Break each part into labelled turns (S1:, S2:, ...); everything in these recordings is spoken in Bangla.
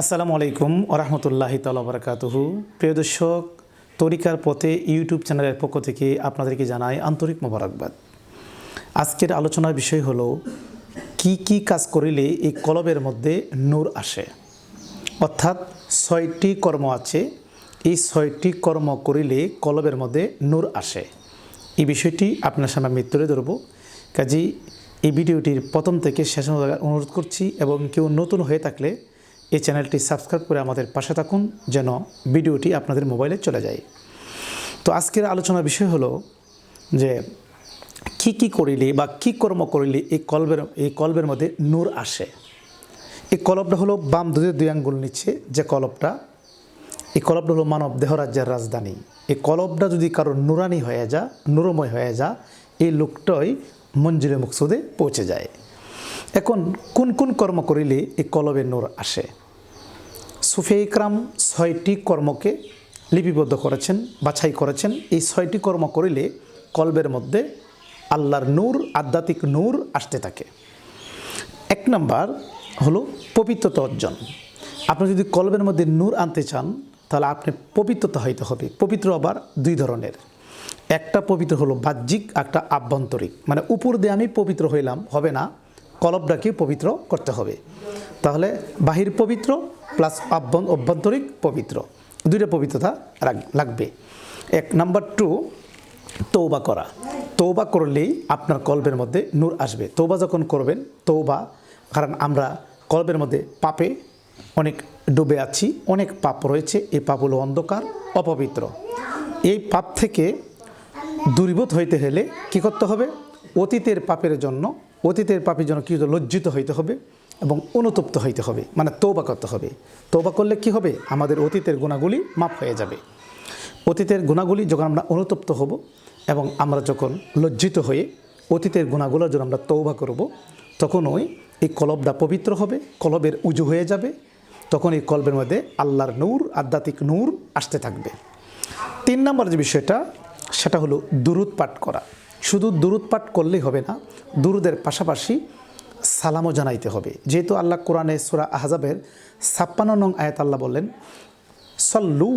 S1: আসসালামু আলাইকুম ওরহমতুল্লাহি তালা বরকাতুহু। প্রিয় দর্শক, তরিকার পথে ইউটিউব চ্যানেলের পক্ষ থেকে আপনাদেরকে জানাই আন্তরিক মোবারকবাদ। আজকের আলোচনার বিষয় হলো, কি কি কাজ করিলে এই কলবের মধ্যে নূর আসে? অর্থাৎ ছয়টি কর্ম আছে, এই ছয়টি কর্ম করিলে কলবের মধ্যে নূর আসে। এই বিষয়টি আপনার সামনে আমি তুলে ধরব। কাজী এই ভিডিওটির প্রথম থেকে শেষ অনুরোধ করছি এবং কেউ নতুন হয়ে থাকলে এই চ্যানেলটি সাবস্ক্রাইব করে আমাদের পাশে থাকুন যেন ভিডিওটি আপনাদের মোবাইলে চলে যায়। তো আজকের আলোচনার বিষয় হলো যে কি কি করিলে বা কি কর্ম করিলে এই কলবের এই কলবের মধ্যে নূর আসে। এই কলবটা হলো বাম দুধের দুই আঙ্গুল নিচ্ছে যে কলবটা এই কলবটা হলো মানব দেহরাজ্যের রাজধানী। এই কলবটা যদি কারও নুরানি হয়ে যা, নুরময় হয়ে যা, এই লোকটাই মঞ্জুরে মুকসুদে পৌঁছে যায়। এখন কোন কোন কর্ম করিলে এই কলবের নূর আসে? সুফে ইকরাম ছয়টি কর্মকে লিপিবদ্ধ করেছেন, বাছাই করেছেন। এই ছয়টি কর্ম করিলে কলবের মধ্যে আল্লাহর নূর, আধ্যাত্মিক নূর আসতে থাকে। এক নম্বর হলো পবিত্রতা অর্জন। আপনি যদি কলবের মধ্যে নূর আনতে চান, তাহলে আপনি পবিত্রতা হইতে হবে। পবিত্র আবার দুই ধরনের। একটা পবিত্র হলো বাহ্যিক, একটা আভ্যন্তরিক। মানে উপর দিয়ে আমি পবিত্র হইলাম, হবে না। কলবটাকে পবিত্র করতে হবে। তাহলে বাহির পবিত্র প্লাস অভ্যন্তরিক পবিত্র। দুইটা পবিত্রতা লাগবে। এক, নাম্বার টু তৌবা করা। তৌবা করলেই আপনার কলবের মধ্যে নূর আসবে। তৌবা যখন করবেন তৌবা কারণ আমরা কলবের মধ্যে পাপে অনেক ডুবে আছি, অনেক পাপ রয়েছে এই পাপ হলো অন্ধকার, অপবিত্র। এই পাপ থেকে দূরীভূত হইতে হলে কি করতে হবে? অতীতের পাপের জন্য অতীতের পাপের জন্য কি লজ্জিত হইতে হবে এবং অনুতপ্ত হইতে হবে। মানে তৌবা করতে হবে। তৌবা করলে কি হবে? আমাদের অতীতের গুণাগুলি মাপ হয়ে যাবে। অতীতের গুণাগুলি যখন আমরা অনুতপ্ত হব এবং আমরা যখন লজ্জিত হয়ে অতীতের গুণাগুলোর জন্য আমরা তৌবা করব তখন ওই এই কলবটা পবিত্র হবে, কলবের উজু হয়ে যাবে, তখন এই কলবের মধ্যে আল্লাহর নূর, আধ্যাত্মিক নূর আসতে থাকবে। তিন নম্বর যে বিষয়টা, সেটা হলো দুরুদ পাঠ করা। শুধু দুরুদ পাঠ করলেই হবে না, দুরুদের পাশাপাশি সালামও জানাইতে হবে। যেহেতু আল্লাহ কোরআনে সুরা আহজাবের ছাপ্পান্ন নং আয়াত আল্লাহ বললেন, সল্লু,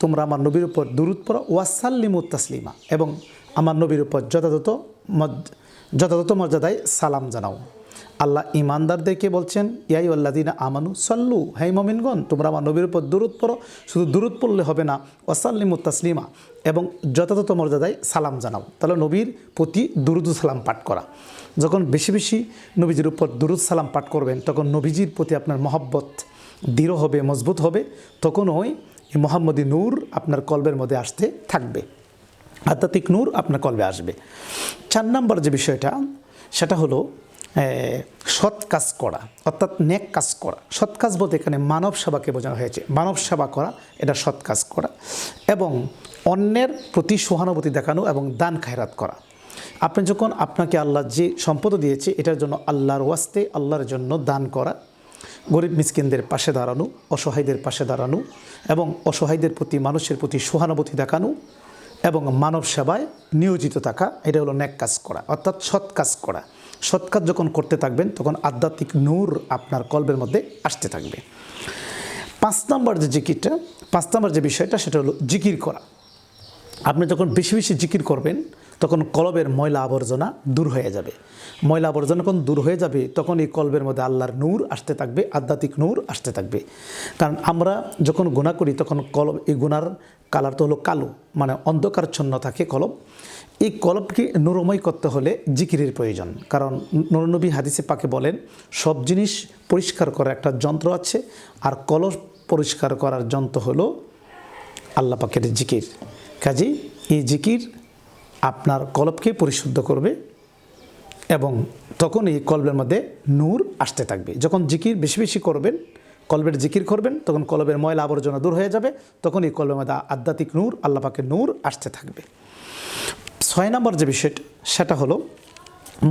S1: তোমরা আমার নবীর উপর দুরুদ পড়ো, ওয়াসাল্লিমু তাসলিমা। এবং আমার নবীর উপর যথাযথ যথাযথ মর্যাদায় সালাম জানাও। আল্লাহ ইমানদারদেরকে বলছেন ইয়াই আল্লাদিনা আমানু, সাল্লু হেই মমিনগণ, তোমরা আমার নবীর উপর দূরত পড়ো। শুধু দূরত পড়লে হবে না, ওয়াসাল্লিমু তাসলিমা এবং যথাযথ মর্যাদায় সালাম জানাও। তাহলে নবীর প্রতি দুরুদ সালাম পাঠ করা। যখন বেশি বেশি নবীজির উপর দুরুদ সালাম পাঠ করবেন, তখন নবীজির প্রতি আপনার মহব্বত দৃঢ় হবে, মজবুত হবে। তখন ওই মোহাম্মদী নূর আপনার কলবের মধ্যে আসতে থাকবে। আধ্যাত্মিক নূর আপনার কলবে আসবে। চার নম্বর যে বিষয়টা, সেটা হলো সৎ কাজ করা, অর্থাৎ নেক কাজ করা। সৎ কাজ বলতে এখানে মানব সেবাকে বোঝানো হয়েছে। মানব সেবা করা, এটা সৎ কাজ করা। এবং অন্যের প্রতি সহানুভূতি দেখানো এবং দান খায়রাত করা। আপনি যখন আপনাকে আল্লাহ যে সম্পদ দিয়েছে, এটার জন্য আল্লাহর ওয়াস্তে, আল্লাহর জন্য দান করা, গরিব মিসকিনদের পাশে দাঁড়ানো, অসহায়দের পাশে দাঁড়ানো এবং অসহায়দের প্রতি, মানুষের প্রতি সহানুভূতি দেখানো এবং মানব সেবায় নিয়োজিত থাকা, এটা হলো ন্যাক কাজ করা, অর্থাৎ সৎ কাজ করা। সৎ কাজ যখন করতে থাকবেন, তখন আধ্যাত্মিক নূর আপনার কল্পের মধ্যে আসতে থাকবে। পাঁচ নম্বর যে জিকিরটা, পাঁচ নম্বর যে বিষয়টা, সেটা হলো জিকির করা। আপনি যখন বেশি বেশি জিকির করবেন, তখন কলবের ময়লা আবর্জনা দূর হয়ে যাবে। ময়লা আবর্জনা যখন দূর হয়ে যাবে, তখন এই কলবের মধ্যে আল্লাহর নূর আসতে থাকবে, আধ্যাত্মিক নূর আসতে থাকবে। কারণ আমরা যখন গুণা করি, তখন কলব, এই গুনার কালার তো হলো কালো মানে অন্ধকারচ্ছন্ন থাকে কলব। এই কলবকে নুরময় করতে হলে জিকিরের প্রয়োজন। কারণ নুরনবী হাদিসে পাকে বলেন, সব জিনিস পরিষ্কার করার একটা যন্ত্র আছে, আর কলব পরিষ্কার করার যন্ত্র হলো আল্লাহ পাকের জিকির। কাজেই এই জিকির আপনার কলবকে পরিশুদ্ধ করবে এবং তখন এই কলবের মধ্যে নূর আসতে থাকবে। যখন জিকির বেশি বেশি করবেন, কলবের জিকির করবেন, তখন কলবের ময়লা আবর্জনা দূর হয়ে যাবে, তখন এই কলবের মধ্যে আধ্যাত্মিক নূর, আল্লাহ পাকের নূর আসতে থাকবে। ছয় নম্বর যে বিষয়টা সেটা হলো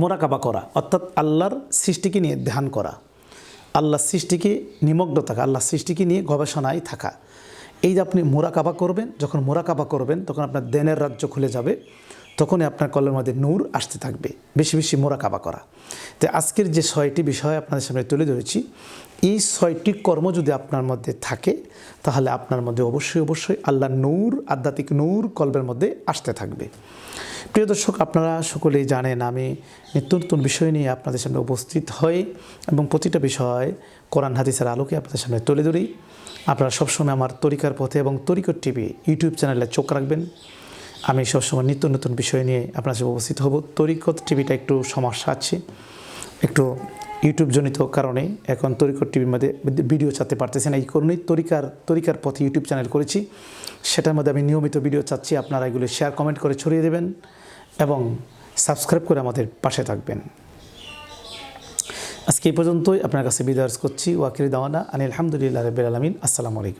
S1: মোরাকাবা করা, অর্থাৎ আল্লাহর সৃষ্টিকে নিয়ে ধ্যান করা, আল্লাহর সৃষ্টিকে নিমগ্ন থাকা, আল্লাহর সৃষ্টিকে নিয়ে গবেষণায় থাকা। এই যে আপনি মোরাকাবা করবেন, যখন মোরাকাবা করবেন, তখন আপনার দেনের রাজ্য খুলে যাবে। তখনই আপনার কলের মধ্যে নূর আসতে থাকবে। বেশি বেশি মোরাকাবা করা। তো আজকের যে ছয়টি বিষয় আপনাদের সামনে তুলে ধরেছি, এই ছয়টি কর্ম যদি আপনার মধ্যে থাকে, তাহলে আপনার মধ্যে অবশ্যই অবশ্যই আল্লাহ নূর, আধ্যাত্মিক নূর কল্পের মধ্যে আসতে থাকবে। প্রিয় দর্শক, আপনারা সকলেই জানেন আমি নিত্য নতুন বিষয় নিয়ে আপনাদের সামনে উপস্থিত হই এবং প্রতিটা বিষয় কোরআন, হাদিসের আলোকে আপনাদের সামনে তুলে ধরি। আপনারা সবসময় আমার তরিকার পথে এবং তরিকর টিভি ইউটিউব চ্যানেলে চোখ রাখবেন। আমি সবসময় নিত্য নতুন বিষয় নিয়ে আপনার সাথে উপস্থিত হব। তরিকত টিভিটা একটু সমস্যা আছে একটু ইউটিউব জনিত কারণে এখন তরিকর টিভির মধ্যে ভিডিও চাতে পারতেছি না। এই কারণেই তরিকার তরিকার পথে ইউটিউব চ্যানেল করেছি। সেটার মধ্যে আমি নিয়মিত ভিডিও চাচ্ছি আপনারা এগুলো শেয়ার কমেন্ট করে ছড়িয়ে দেবেন এবং সাবস্ক্রাইব করে আমাদের পাশে থাকবেন। আজকে এই পর্যন্তই। আপনার কাছে বিদায় করছি। ওয়াকির দাওয়ানা। আনিল আলহামদুলিল্লাহ রবিল আলমিন। আসসালামু আলাইকুম।